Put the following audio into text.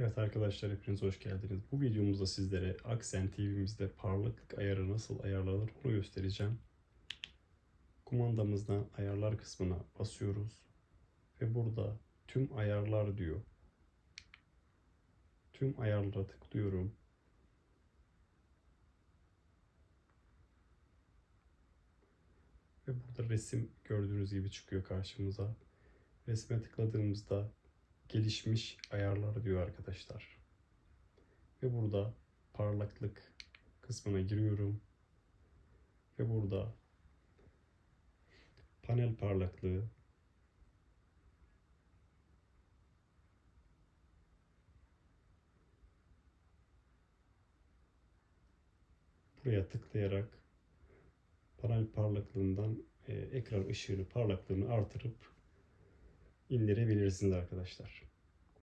Evet arkadaşlar hepiniz hoş geldiniz. Bu videomuzda sizlere Aksen TV'mizde parlaklık ayarı nasıl ayarlanır onu göstereceğim. Kumandamızdan ayarlar kısmına basıyoruz. Ve burada tüm ayarlar diyor. Tüm ayarlara tıklıyorum. Ve burada resim gördüğünüz gibi çıkıyor karşımıza. Resme tıkladığımızda gelişmiş ayarlar diyor arkadaşlar. Ve burada parlaklık kısmına giriyorum. Ve burada panel parlaklığı buraya tıklayarak panel parlaklığından e, ekran ışığını parlaklığını artırıp indirebilirsiniz arkadaşlar.